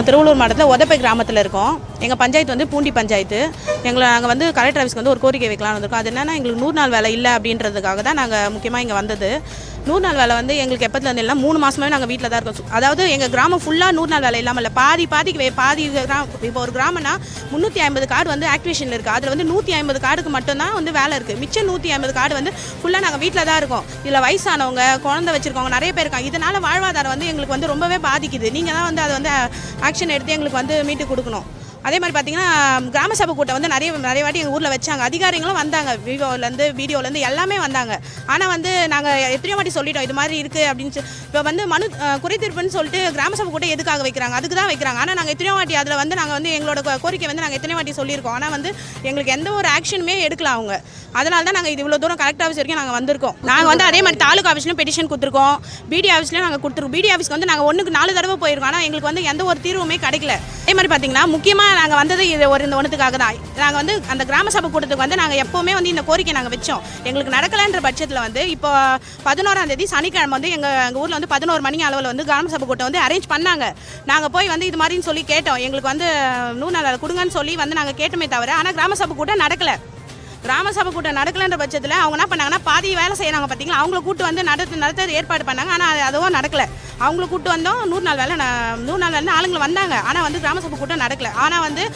நாங்கள் திருவள்ளூர் மாவட்டத்தில் உதப்பை கிராமத்தில் இருக்கோம். எங்கள் பஞ்சாயத்து வந்து பூண்டி பஞ்சாயத்து. எங்களை நாங்கள் வந்து கலெக்டர் ஆஃபீஸ்க்கு வந்து ஒரு கோரிக்கை வைக்கலாம்னு வந்திருக்கோம். அது என்னன்னா எங்களுக்கு நூறு நாள் வேலை இல்லை அப்படின்றதுக்காக தான் நாங்கள் முக்கியமாக இங்கே வந்தது. நூறு நாள் வேலை வந்து எங்களுக்கு எப்போதுலேருந்து இல்லை மூணு மாதமாவே நாங்கள் வீட்டில் தான் இருக்கோம். அதாவது எங்கள் கிராமம் ஃபுல்லாக நூறு நாள் வேலை இல்லாமல் இல்லை. பாதி பாதிக்கு பாதி கிராம இப்போ ஒரு கிராமம்னா முந்நூற்றி ஐம்பது கார்டு வந்து ஆக்டிவேஷனில் இருக்குது அதில் வந்து நூற்றி ஐம்பது கார்டுக்கு மட்டும்தான் வந்து வேலை இருக்குது மிச்சம் நூற்றி ஐம்பது கார்டு வந்து ஃபுல்லாக நாங்கள் வீட்டில் தான் இருக்கோம். இதில் வயசானவங்க குழந்தை வச்சுருக்கவங்க நிறைய பேர் இருக்காங்க. இதனால் வாழ்வாதாரம் வந்து எங்களுக்கு வந்து ரொம்பவே பாதிக்குது. நீங்கள் தான் வந்து அதை வந்து ஆக்ஷன் எடுத்து எங்களுக்கு வந்து மீட்டு கொடுக்கணும். அதே மாதிரி பார்த்தீங்கன்னா கிராம சபை கூட்டம் வந்து நிறைய நிறைய வாட்டி எங்கள் ஊரில் வச்சாங்க. அதிகாரிகளும் வந்தாங்க. விவோலேருந்து வீடியோலேருந்து எல்லாமே வந்தாங்க. ஆனால் வந்து நாங்கள் எத்தனையோ வாட்டி சொல்லிட்டோம் இது மாதிரி இருக்குது அப்படின்னு சொல்லி இப்போ வந்து மனு அஹ், சொல்லிட்டு கிராம சபை கூட்டம் எதுக்காக வைக்கிறாங்க? அதுக்கு தான் வைக்கிறாங்க. ஆனால் நாங்கள் எத்தனையோ வாட்டி அதில் வந்து நாங்கள் வந்து எங்களோட கோரிக்கை வந்து நாங்கள் எத்தனை வாட்டி சொல்லியிருக்கோம். ஆனால் வந்து எங்களுக்கு எந்த ஒரு ஆக்ஷனுமே எடுக்கல அவங்க. அதனால தான் நாங்கள் இது இவ்வளோ தூரம் கலெக்டர் ஆஃபீஸ் வரைக்கும் நாங்கள் வந்திருக்கோம். நாங்கள் வந்து அதே மாதிரி தாலுகா ஆஃபீஸ்லையும் பெட்டிஷன் கொடுத்துருக்கோம். பிடி ஆஃபீஸ்லையும் நாங்கள் கொடுத்துருக்கோம். பிடி ஆஃபீஸ்க்கு வந்து நாங்கள் ஒன்றுக்கு நாலு தடவை போயிருக்கோம். ஆனால் எங்களுக்கு வந்து எந்த ஒரு தீர்வுமே கிடைக்கல. அதே மாதிரி பார்த்தீங்கன்னா முக்கியமாக நாங்கள் வந்தது இது ஒரு இந்த ஒன்றுத்துக்காக தான். நாங்கள் வந்து அந்த கிராம சபை கூட்டத்துக்கு வந்து நாங்கள் எப்போவுமே வந்து இந்த கோரிக்கை நாங்கள் வச்சோம். எங்களுக்கு நடக்கலைன்ற பட்சத்தில் வந்து இப்போ பதினோராம் தேதி சனிக்கிழமை வந்து எங்கள் எங்கள் ஊரில் வந்து பதினோரு மணி அளவில் வந்து கிராம சபை கூட்டம் வந்து அரேஞ்ச் பண்ணாங்க. நாங்கள் போய் வந்து இது மாதிரின்னு சொல்லி கேட்டோம். எங்களுக்கு வந்து நூறு நாள் கொடுங்கன்னு சொல்லி வந்து நாங்கள் கேட்டோமே தவிர ஆனால் கிராம சபை கூட்டம் நடக்கலை. கிராம சபை கூட்டம் நடக்கலன்ற பட்சத்தில் அவங்க என்ன பண்ணாங்கன்னா பாதி வேலை செய்யறாங்க பார்த்தீங்களா அவங்கள கூட்டு வந்து நடத்து நடத்த ஏற்பாடு பண்ணாங்க. ஆனால் அது அதுவும் நடக்கல. அவங்கள கூட்டு வந்தோம். நூறு நாள் வேலை ந- நூறு நாள் வேலை ஆளுங்களை வந்தாங்க. ஆனால் வந்து கிராம சபை கூட்டம் நடக்கல. ஆனால் வந்து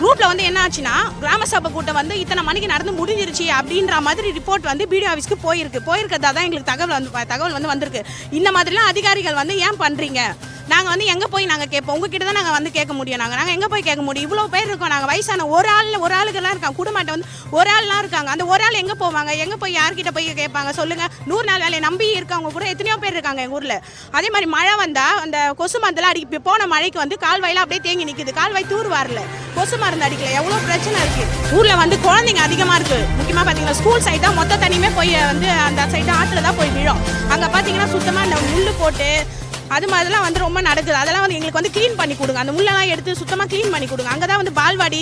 ரூட்டில் வந்து என்ன ஆச்சுன்னா கிராம சபை கூட்டம் வந்து இத்தனை மணிக்கு நடந்து முடிஞ்சிருச்சு அப்படின்ற மாதிரி ரிப்போர்ட் வந்து பிடிஓ ஆஃபீஸ்க்கு போயிருக்கு. போயிருக்கிறதா தான் எங்களுக்கு தகவல் வந்து தகவல் வந்து வந்திருக்கு. இந்த மாதிரிலாம் அதிகாரிகள் வந்து ஏன் பண்ணுறீங்க நாங்கள் வந்து எங்கே போய் நாங்கள் கேட்போம்? உங்ககிட்ட தான் நாங்கள் வந்து கேட்க முடியும். நாங்கள் நாங்கள் எங்கே போய் கேட்க முடியும்? இவ்வளோ பேர் இருக்கோம். நாங்கள் வயசான ஒரு ஆள் ஒரு ஆளுக்கெல்லாம் இருக்காங்க. குடும்பத்தை வந்து ஒரு ஆள்லாம் இருக்காங்க. அந்த ஒரு ஆள் எங்கே போவாங்க? எங்கே போய் யார்கிட்ட போய் கேட்பாங்க? சொல்லுங்கள் நூறு நாள் வேலையை நம்பி இருக்கவங்க கூட எத்தனையோ பேர் இருக்காங்க எங்கள் ஊரில். அதே மாதிரி மழை வந்தால் அந்த கொசு மந்தெல்லாம் அடிக்க இப்போ போன மழைக்கு வந்து கால்வாயில் அப்படியே தேங்கி நிற்குது கால்வாய் தூர் வரல. கொசு மருந்து அடிக்கல. எவ்வளோ பிரச்சனை இருக்குது ஊரில் வந்து குழந்தைங்க அதிகமாக இருக்குது முக்கியமாக பார்த்தீங்கன்னா ஸ்கூல் சைடு தான் மொத்த தண்ணியுமே போய் வந்து அந்த சைடு ஆற்றுல தான் போய் விழும். அங்கே பார்த்தீங்கன்னா சுத்தமாக இந்த முள்ளு போட்டு அது மாதிரிலாம் வந்து ரொம்ப நடக்குது. அதெல்லாம் வந்து எங்களுக்கு வந்து க்ளீன் பண்ணி கொடுங்க. அந்த முள்ளெல்லாம் எடுத்து சுத்தமாக க்ளீன் பண்ணி கொடுங்க. அங்கே தான் வந்து பால்வாடி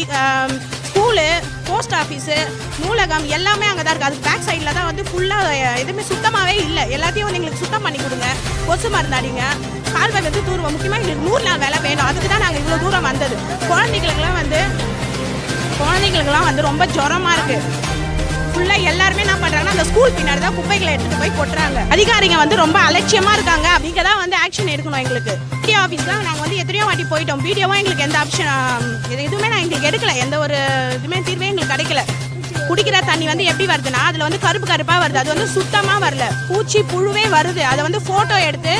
ஸ்கூலு போஸ்ட் ஆஃபீஸு நூலகம் எல்லாமே அங்கே தான் இருக்குது அதுக்கு பேக் சைடில் தான் வந்து ஃபுல்லாக எதுவுமே சுத்தமாகவே இல்லை. எல்லாத்தையும் வந்து எங்களுக்கு சுத்தம் பண்ணி கொடுங்க. கொசு மருந்து அடிங்க. கால்வாய் வந்து தூர்வோம். முக்கியமாக எங்களுக்கு நூறு நாள் வேலை வேணும். அதுக்கு தான் நாங்கள் குழந்தைங்களுக்குலாம் வந்து ரொம்ப ஜுரமாக இருக்குது ஃபுல்லாக எல்லாருமே என்ன பண்ணுறாங்கன்னா அந்த ஸ்கூல் பின்னாடி தான் குப்பைகளை எடுத்துகிட்டு போய் கொட்டுறாங்க. அதிகாரிங்க வந்து ரொம்ப அலட்சியமாக இருக்காங்க. அப்படிங்க தான் வந்து ஆக்ஷன் எடுக்கணும் எங்களுக்கு. பிடிஓ ஆஃபீஸ்லாம் நாங்கள் வந்து எத்தனையோ வாட்டி போயிட்டோம். பிடிஓவும் எங்களுக்கு எந்த ஆப்ஷன் எதுவுமே நான் எங்களுக்கு எடுக்கல. எந்த ஒரு இதுவுமே தீர்வே எங்களுக்கு கிடைக்கல. குடிக்கிற தண்ணி வந்து எப்படி வருதுன்னா அதில் வந்து கருப்பு கருப்பாக வருது. அது வந்து சுத்தமாக வரல. பூச்சி புழுவே வருது. அதை வந்து ஃபோட்டோ எடுத்து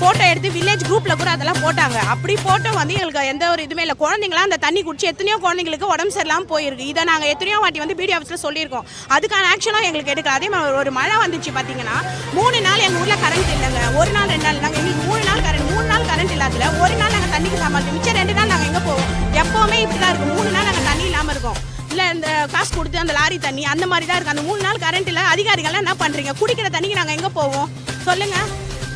ஃபோட்டோ எடுத்து வில்லேஜ் குரூப்பில் கூட அதெல்லாம் போட்டாங்க. அப்படி ஃபோட்டோ வந்து எங்களுக்கு எந்த ஒரு இதுவுமே இல்லை. குழந்தைங்களாம் அந்த தண்ணி குடிச்சு எத்தனையோ குழந்தைங்களுக்கு உடம்பு சரியில்லாமல் போயிருக்கு. இதை நாங்கள் எத்தனையோ வாட்டி வந்து பிடி ஆஃபீஸில் சொல்லியிருக்கோம். அதுக்கான ஆக்ஷனும் எங்களுக்கு எடுக்கல. அதே மாதிரி ஒரு மழை வந்துச்சு பார்த்தீங்கன்னா மூணு நாள் எங்கள் ஊரில் கரண்ட் இல்லைங்க. ஒரு நாள் ரெண்டு நாள். நாங்கள் எங்களுக்கு மூணு நாள் கரண்ட் மூணு நாள் கரண்ட் இல்லாததில் ஒரு நாள் நாங்கள் தண்ணிக்கு சமாளிச்சோம். மிச்சம் ரெண்டு நாள் நாங்கள் எங்கே போவோம்? எப்போவுமே இப்படி தான் இருக்கும். மூணு நாள் நாங்கள் தண்ணி இல்லாமல் இருக்கோம். இல்லை இந்த காசு கொடுத்து அந்த லாரி தண்ணி அந்த மாதிரி தான் இருக்குது அந்த மூணு நாள் கரண்ட் இல்லை. அதிகாரிகள்லாம் என்ன பண்ணுறீங்க குடிக்கிற தண்ணிக்கு நாங்கள் எங்கே போவோம்? சொல்லுங்கள்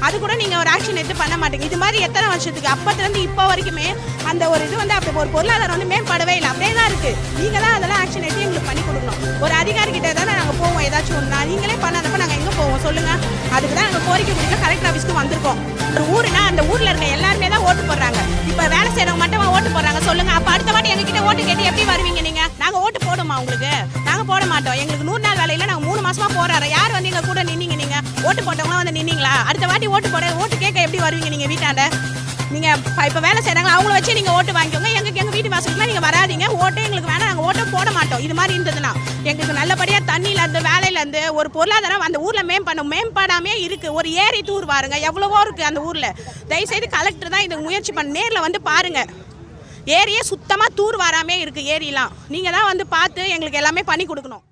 அது கூட நீங்கள் ஒரு ஆக்ஷன் எடுத்து பண்ண மாட்டீங்க. இது மாதிரி எத்தனை வருஷத்துக்கு? அப்பத்துலேருந்து இப்போ வரைக்குமே அந்த ஒரு இது வந்து அப்படி ஒரு பொருளாதாரம் வந்து மேம்படவே இல்லை. அப்படியே தான் இருக்குது நீங்கள் தான் அதெல்லாம் ஆக்ஷன் எடுத்து எங்களுக்கு பண்ணி கொடுக்கணும். ஒரு அதிகாரி கிட்ட தானே நாங்கள் போவோம். ஏதாச்சும் ஒன்றா நீங்களே பண்ணாதப்ப நாங்கள் எங்கே போவோம்? சொல்லுங்கள் அதுக்கு தான் நாங்கள் கோரிக்கை கொடுக்க கலெக்டர் ஆஃபீஸ்க்கு வந்திருக்கோம். ஒரு ஊருனா அந்த ஊரில் இருக்க எல்லாருமே தான் ஓட்டு போடுறாங்க. இப்போ வேலை செய்கிறவங்க மட்டும் ஓட்டு போடுறாங்க? சொல்லுங்கள் அப்போ அடுத்த வாட்டி எங்ககிட்ட ஓட்டு கேட்டு எப்படி வருவீங்க நீங்கள் நாங்கள் ஓட்டு போடுமா உங்களுக்கு? நாங்கள் போட மாட்டோம். எங்களுக்கு நூறு நாள் வேலையில் நாங்கள் மூணு மாசமா போராடுறோம். யார் வந்து எங்கள் ஓட்டு போட்டவங்களாம் வந்து நின்னீங்களா? அடுத்த வாட்டி ஓட்டு போட ஓட்டு கேட்க எப்படி வருவீங்க நீங்கள் வீட்டாண்ட? நீங்கள் இப்போ வேலை செய்கிறாங்களா அவங்கள வச்சு நீங்கள் ஓட்டு வாங்கிக்கோங்க. எங்களுக்கு எங்கள் வீட்டு வாசலுக்குலாம் நீங்கள் வராதீங்க. ஓட்டே எங்களுக்கு வேணாம். நாங்கள் ஓட்டே போட மாட்டோம். இது மாதிரி இருந்ததுன்னா எங்களுக்கு நல்லபடியாக தண்ணியிலேருந்து வேலையிலேருந்து ஒரு பொருளாதாரம் அந்த ஊரில் மேம்படும் மேம்படாமே இருக்குது ஒரு ஏரி தூர் பாருங்க எவ்வளவோ இருக்குது அந்த ஊரில். தயவுசெய்து கலெக்டர் தான் இதை முயற்சி பண்ண நேரில் வந்து பாருங்கள் ஏரியே சுத்தமாக தூர் வராமே இருக்குது ஏரியெலாம் நீங்கள் தான் வந்து பார்த்து எங்களுக்கு எல்லாமே பண்ணி கொடுக்கணும்.